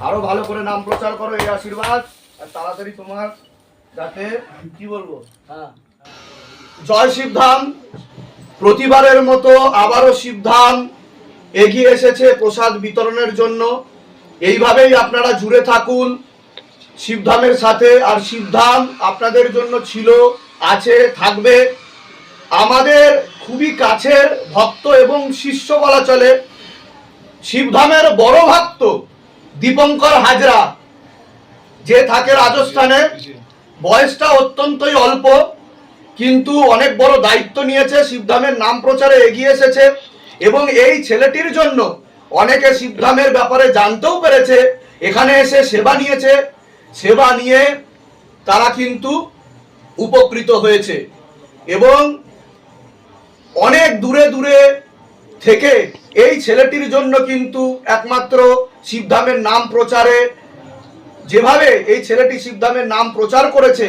আরও ভালো করে নাম প্রচার করো এই আশীর্বাদ আর তাড়াতাড়ি তোমার যাতে কি বলব? হ্যাঁ। জয় শিবধাম প্রতিবারের মতো আবারও শিবধাম এগিয়ে এসেছে প্রসাদ বিতরণের জন্য। এইভাবেই আপনারা জুড়ে থাকুন। শিবধামের সাথে আর শিবধাম আপনাদের জন্য ছিল আছে থাকবে। আমাদের খুবই কাছের ভক্ত এবং শিষ্য বলা চলে। শিবধামের বড় ভক্ত দীপঙ্কর হাজরা, যে থাকে রাজস্থানে, বয়সটা অত্যন্তই অল্প, কিন্তু অনেক বড় দায়িত্ব নিয়েছে, শিবধামের নাম প্রচারে এগিয়ে এসেছে এবং এই ছেলেটির জন্য অনেকে শিবধামের ব্যাপারে জানতেও পেরেছে, এখানে এসে সেবা নিয়েছে, সেবা নিয়ে তারা কিন্তু উপকৃত হয়েছে এবং অনেক দূরে দূরে থেকে এই ছেলেটির জন্য কিন্তু একমাত্র শিবধামের নাম প্রচারে। যেভাবে এই ছেলেটি শিবধামের নাম প্রচার করেছে,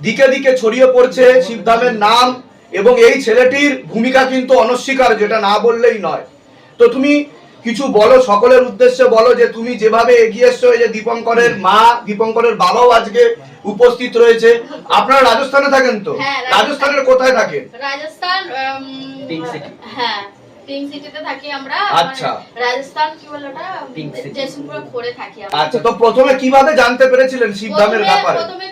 দিকে দিকে ছড়িয়ে পড়ছে শিবধামের নাম এবং এই ছেলেটির ভূমিকা কিন্তু অনস্বীকার, যেটা না বললেই নয়। তো তুমি কিছু বলো সকলের উদ্দেশ্যে বলো যে তুমি যেভাবে এগিয়ে এসছো এই যে দীপঙ্করের মা দীপঙ্করের বাবাও আজকে উপস্থিত রয়েছে। আপনারা রাজস্থানে থাকেন তো? হ্যাঁ, রাজস্থানের কোথায় থাকেন রাজস্থান হ্যাঁ পিঙ্ক সিটিতে থাকি আমরা। আচ্ছা। মানে রাজস্থান কি বলে ওটা। জয়সিংপুর করে থাকি আচ্ছা তো প্রথমে কীভাবে জানতে পেরেছিলেন শিবধামের ব্যাপারে? প্রথমে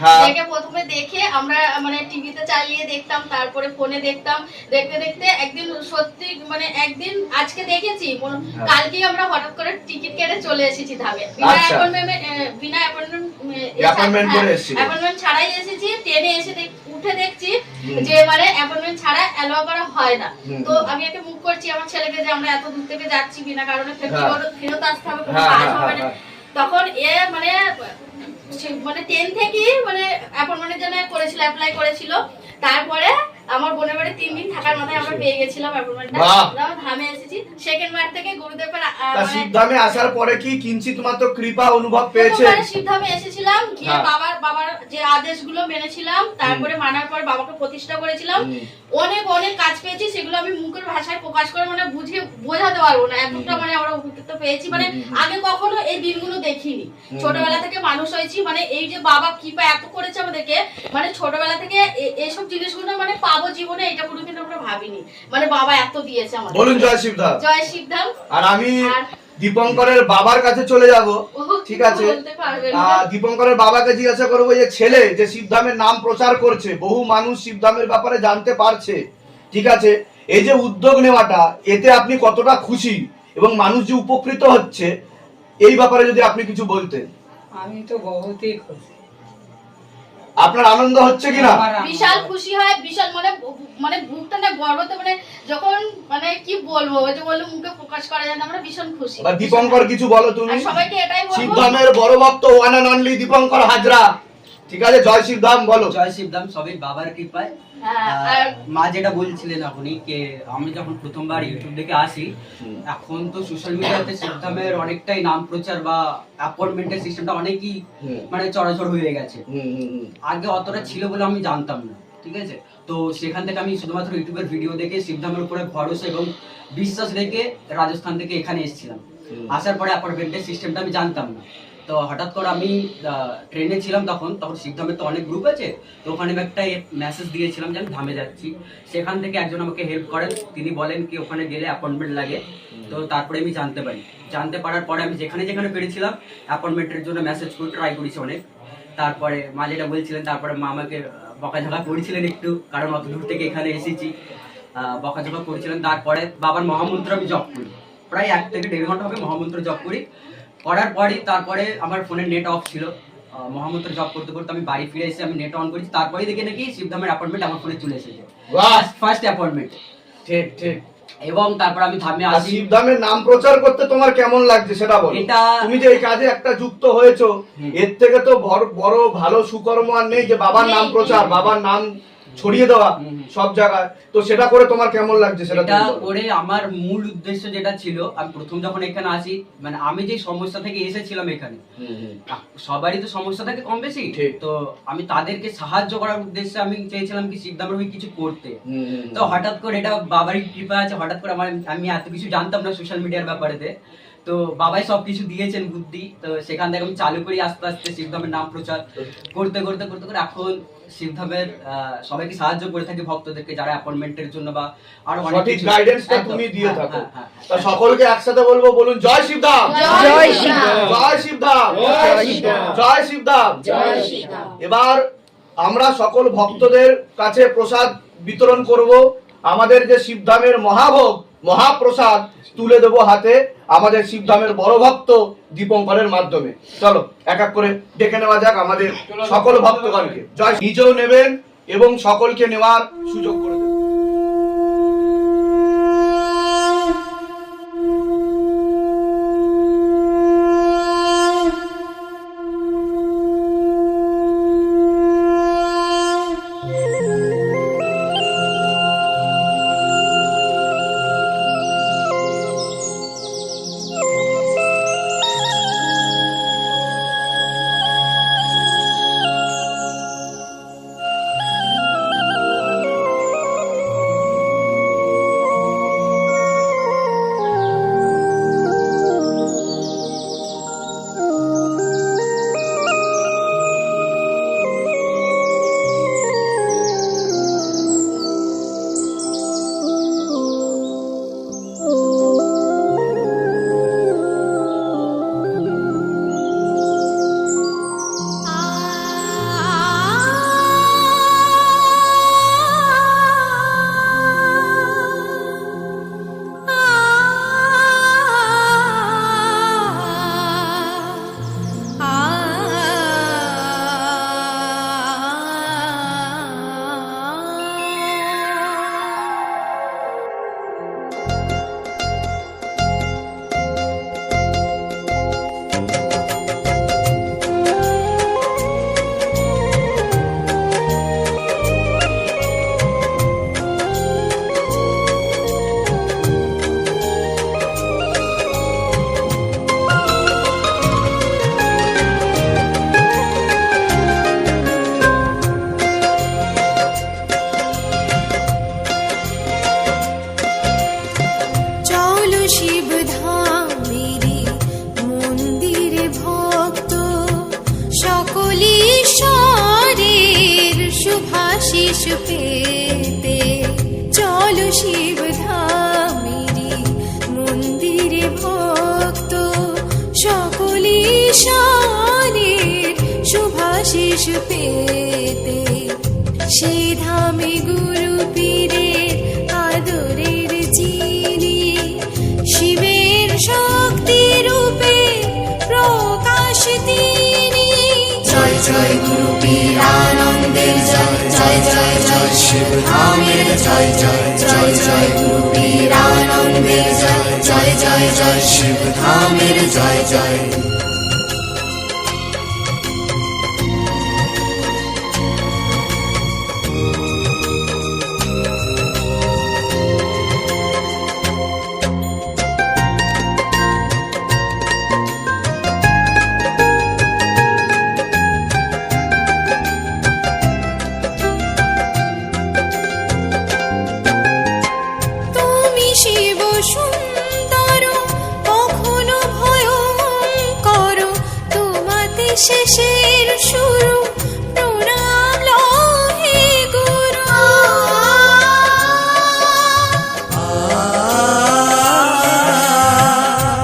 ইউটিউবে হ্যাঁ। প্রথমে দেখে আমরা মানে টিভিতে চালিয়ে দেখতাম তারপরে ফোনে দেখতাম দেখতে দেখতে একদিন সত্যি মানে একদিন আজকে দেখেছি হ্যাঁ। কালকেই আমরা হঠাৎ করে টিকিট কেটে চলে এসেছি ধামে বিনা আচ্ছা। অ্যাপয়েন্টমেন্ট বিনা অ্যাপয়েন্টমেন্ট ছাড়াই এসেছি ট্রেনে এসে উঠে দেখছি যে মানে অ্যাপয়েন্টমেন্ট ছাড়া অ্যালাউ করা হয় না তো আমি একটা মুখ করছি আমার ছেলেকে যে আমরা এত দূর থেকে যাচ্ছি বিনা কারণে ফেরত হ্যাঁ। আসতে হবে কোনো কাজ হবে না তখন এ মানে মানে টেন থেকে মানে অ্যাপয়েন্টমেন্টের জন্য করেছিল অ্যাপ্লাই করেছিল। তারপরে আমার বোনের বাড়ি তিন দিন থাকার মাথায় আমরা পেয়ে গেছিলাম। আমরা ধামে এসেছি। সেকেন্ড বার থেকে গুরুদেবের তা মানে শিবধামে আসার পরে কি কিঞ্চিত মাত্র কৃপা অনুভব পেয়েছে? সিদ্ধামে এসেছিলাম গিয়ে হ্যাঁ। বাবার বাবার যে আদেশগুলো মেনেছিলাম তারপরে মানার পর বাবাকে প্রতিষ্ঠা করেছিলাম। অনেক অনেক কাজ পেয়েছি সেগুলো আমি মুখের ভাষায় প্রকাশ করে মানে বুঝিয়ে বোঝাতে পারব না। এতটা মানে আমরা উপকৃত পেয়েছি। মানে। আগে কখনো এই দিনগুলো দেখিনি। ছোটবেলা থেকে মানুষ হয়েছি মানে এই যে বাবা কৃপা এত করেছে আমাদেরকে মানে ছোটবেলা থেকে এ- এইসব জিনিসগুলো মানে পাবো পাবো জীবনে এটা আমরা ভাবিনি। মানে বাবা এত দিয়েছে আমাদের। বলুন জয় শিবধাম জয় শিবধাম আর আমি দীপঙ্করের বাবার কাছে চলে যাব। ঠিক আছে? দীপঙ্করের বাবাকে জিজ্ঞাসা করব যে ছেলে যে শিবধামের নাম প্রচার করছে বহু মানুষ শিবধামের ব্যাপারে জানতে পারছে। ঠিক আছে? এই যে উদ্যোগ নেওয়াটা এতে আপনি কতটা খুশি? এবং মানুষ যে উপকৃত হচ্ছে এই ব্যাপারে যদি আপনি কিছু বলতেন। আমি তো বহুতই খুশি। আপনার আনন্দ হচ্ছে কিনা? বিশাল খুশি হয় বিশাল মানে মানে বুকটা না গর্বতে মানে যখন মানে কি বলব ওই যে বলল মুখে প্রকাশ করা যায় না আমরা ভীষণ খুশি। দীপঙ্কর কিছু বলো তুমি। সবাইকে এটাই বলব। শিবধামের বড় ভক্ত one and only Dipankar Hajra. ঠিক আছে জয় শিবধাম বলো। জয় শিবধাম সবই বাবার কৃপায়। হ্যাঁ, মা যেটা বলছিলেন এখনই কে আমি যখন প্রথমবার ইউটিউব দেখে আসি এখন তো সোশ্যাল মিডিয়াতে শিবধামের অনেকটাই নাম প্রচার বা অ্যাপয়েন্টমেন্টের সিস্টেমটা অনেকই মানে চড়াচড় হয়ে গেছে। আগে অতটা ছিল বলে আমি জানতাম না ঠিক আছে? তো সেখান থেকে আমি শুধুমাত্র ইউটিউবের ভিডিও দেখে শিবধামের উপরে ভরসা এবং বিশ্বাস রেখে রাজস্থান থেকে এখানে এসেছিলাম। আসার পরে অ্যাপয়েন্টমেন্টের সিস্টেমটা আমি জানতাম না। তো হঠাৎ করে আমি ট্রেনে ছিলাম তখন তখন শিবধামের তো অনেক গ্রুপ আছে, তো ওখানে একটা মেসেজ দিয়েছিলাম যে আমি ধামে যাচ্ছি। সেখান থেকে একজন আমাকে হেল্প করেন, তিনি বলেন কি ওখানে গেলে অ্যাপয়েন্টমেন্ট লাগে। তো তারপরে আমি জানতে পারি। জানতে পারার পরে আমি যেখানে যেখানে পেরেছিলাম অ্যাপয়েন্টমেন্টের জন্য মেসেজ করে ট্রাই করেছি অনেক। তারপরে মা যেটা বলছিলেন, তারপরে মা আমাকে বকাঝকা করেছিলেন একটু, কারণ অত দূর থেকে এখানে এসেছি। বকাঝকা করেছিলেন। তারপরে বাবার মহামন্ত্র আমি জপ করি। প্রায় এক থেকে দেড় ঘণ্টা হবে মহামন্ত্র জপ করি। করার পরই তারপরে আমার ফোনের নেট অফ ছিল। মহামন্ত্র জপ করতে করতে আমি বাড়ি ফিরে এসে আমি নেট অন করেছি। তারপরেই দেখি নাকি শিবধামের অ্যাপয়েন্টমেন্ট আমার ফোনে চলে এসেছে। ফার্স্ট অ্যাপয়েন্টমেন্ট ঠিক ঠিক। এবং তারপর আমি ধামে আসি। শিবধামের নাম প্রচার করতে তোমার কেমন লাগছে সেটা বলো। এটা- তুমি যে এই কাজে একটা যুক্ত হয়েছো এর থেকে তো বড় বড় ভালো সুকর্ম আর নেই যে বাবার নাম প্রচার বাবার নাম ছড়িয়ে দেওয়া। সব জায়গায় তো সেটা করে তোমার কেমন লাগছে সেটা। করে আমার মূল উদ্দেশ্য যেটা ছিল আমি প্রথম যখন এখানে আসি মানে আমি যে সমস্যা থেকে এসেছিলাম এখানে। সবারই তো সমস্যা থাকে কম বেশি। তো আমি তাদেরকে সাহায্য করার উদ্দেশ্যে আমি চেয়েছিলাম কি শিবদামের হয়ে কিছু করতে তো হঠাৎ করে এটা বাবারই কৃপা আছে হঠাৎ করে আমার আমি এত কিছু জানতাম না সোশ্যাল মিডিয়ার ব্যাপারেতে তো বাবাই সব কিছু দিয়েছেন বুদ্ধি তো সেখান থেকে আমি চালু করি আস্তে আস্তে শিবধামের নাম প্রচার। করতে করতে করতে করে এখন শিবধামের সবাইকে সাহায্য করে থাকি ভক্তদেরকে যারা অ্যাপয়েন্টমেন্টের জন্য বা আরও অনেক সঠিক কিছু গাইডেন্সটা তুমি দিয়ে হ্যাঁ, থাকো। হ্যাঁ, হ্যাঁ, তা। সকলকে একসাথে বলব বলুন জয় শিবধাম! জয় শিবধাম। জয় শিবধাম! জয় শিবধাম। জয় শিবধাম! জয় শিবধাম। এবার আমরা সকল ভক্তদের কাছে প্রসাদ বিতরণ করব। আমাদের যে শিবধামের মহাভোগ মহাপ্রসাদ তুলে দেব হাতে আমাদের শিবধামের বড় ভক্ত দীপঙ্করের মাধ্যমে। চলো, এক এক করে ডেকে নেওয়া যাক আমাদের সকল ভক্তগণকে। জয় নিজেও নেবেন এবং সকলকে নেওয়ার সুযোগ করে দেবেন। পেতে চলো শিব ধামেরি মন্দিরে ভক্ত সকলি ঈশ্বরের শুভাশিস পেতে। সে ধামে গুরু পীরের আদরের চিনি, শিবের শক্তি জয় গুরু গুরু বীরানন্দের জয় জয় জয় জয় শিব ধামের জয় জয় জয় জয় গুরু বীরানন্দের জয় জয় জয় জয় শিব ধামের জয় জয়। শেষের শুরু। প্রণাম লহে গুরু।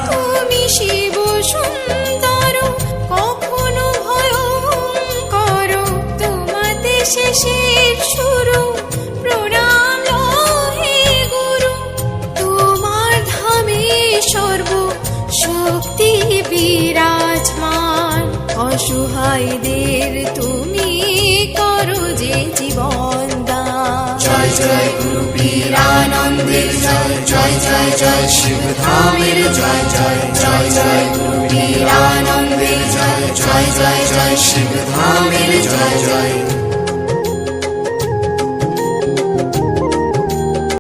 তুমি শিব সুন্দর কখনো ভয়ঙ্কর। তোমাতে শেষের অসহায়দের তুমি করো যে জীবন জয় জয় গুরু বীরানন্দের জয় জয় জয় জয় শিব ধামের জয় জয় জয় জয় গুরু বীরানন্দের জয় জয় জয় জয় শিব ধামের জয় জয়।